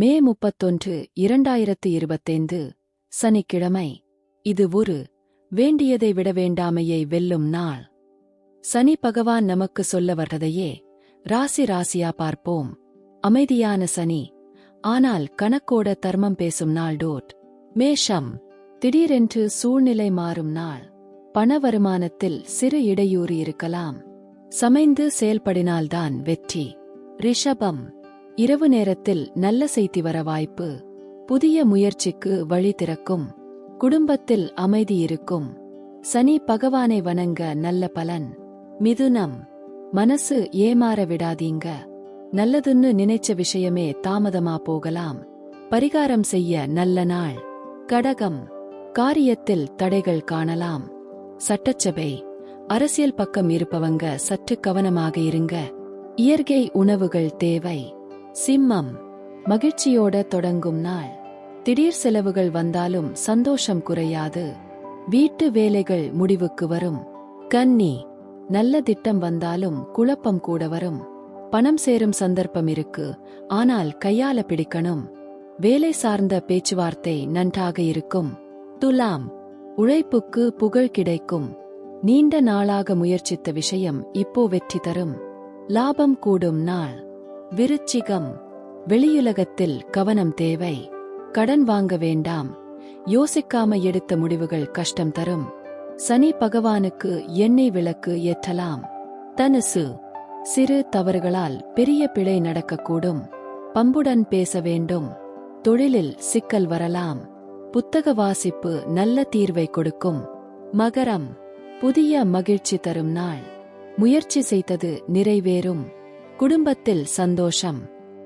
மே முப்பத்தொன்று இரண்டாயிரத்து இருபத்தைந்து சனிக்கிழமை. இது ஒரு வேண்டியதை விட வேண்டாமையை வெல்லும் நாள். சனி பகவான் நமக்கு சொல்ல வர்றதையே ராசி ராசியா பார்ப்போம். அமைதியான சனி ஆனால் கணக்கோட தர்மம் பேசும் நாள் டோட். மேஷம் திடீரென்று சூழ்நிலை மாறும் நாள். பண வருமானத்தில் சிறு இடையூறு இருக்கலாம். சமைந்து செயல்படினால்தான் வெற்றி. ரிஷபம் இரவு நேரத்தில் நல்ல செய்தி வர வாய்ப்பு புதிய முயற்சிக்கு வழி திறக்கும் குடும்பத்தில் அமைதி இருக்கும். சனி பகவானை வணங்க நல்ல பலன். மிதுனம். மனசு ஏமாற விடாதீங்க. நல்லதுன்னு நினைச்ச விஷயமே தாமதமா போகலாம். பரிகாரம் செய்ய நல்ல நாள். கடகம். காரியத்தில் தடைகள் காணலாம். சட்டச்சபை. அரசியல் பக்கம் இருப்பவங்க சற்று கவனமாக இருங்க. இயற்கை உணவுகள் தேவை. சிம்மம் மகிழ்ச்சியோட தொடங்கும் நாள். திடீர் செலவுகள் வந்தாலும் சந்தோஷம் குறையாது. வீட்டு வேலைகள் முடிவுக்கு வரும். கன்னி நல்ல திட்டம் வந்தாலும் குழப்பம் கூட வரும். பணம் சேரும் சந்தர்ப்பம் இருக்கு ஆனால் கையால பிடிக்கணும். வேலை சார்ந்த பேச்சுவார்த்தை நன்றாக இருக்கும். துலாம் உழைப்புக்கு புகழ் கிடைக்கும். நீண்ட நாளாக முயற்சித்த விஷயம் இப்போ வெற்றி தரும். லாபம் கூடும் நாள். விருச்சிகம். வெளியுலகத்தில் கவனம் தேவை. கடன் வாங்க வேண்டாம். யோசிக்காம எடுத்த முடிவுகள் கஷ்டம் தரும். சனி பகவானுக்கு எண்ணெய் விளக்கு ஏற்றலாம். தனுசு. சிறு தவறுகளால் பெரிய பிழை நடக்கக்கூடும். பம்புடன் பேச வேண்டும். தொழிலில் சிக்கல் வரலாம். புத்தக வாசிப்பு நல்ல தீர்வை கொடுக்கும். மகரம். புதிய மகிழ்ச்சி தரும் நாள். முயற்சி செய்தது நிறைவேறும். குடும்பத்தில் சந்தோஷம்.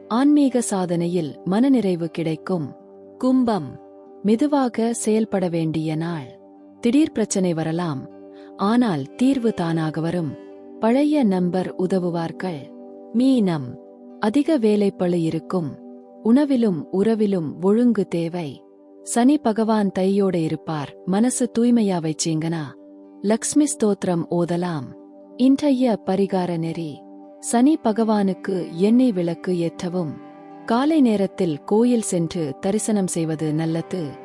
ஆன்மீக சாதனையில் மனநிறைவு கிடைக்கும். கும்பம். மெதுவாக செயல்பட வேண்டிய நாள். திடீர் பிரச்சனை வரலாம். ஆனால் தீர்வு தானாக வரும். பழைய நம்பர் உதவுவார்கள். மீனம். அதிக வேலைப்பழு இருக்கும். உணவிலும் உறவிலும் ஒழுங்கு தேவை. சனி பகவான் தையோட இருப்பார். மனசு தூய்மையா வைச்சீங்கனா லக்ஷ்மி ஸ்தோத்திரம் ஓதலாம். இன்றைய பரிகார நெறி. சனி பகவானுக்கு எண்ணெய் விளக்கு ஏற்றவும். காலை நேரத்தில் கோயில் சென்று தரிசனம் செய்வது நல்லது.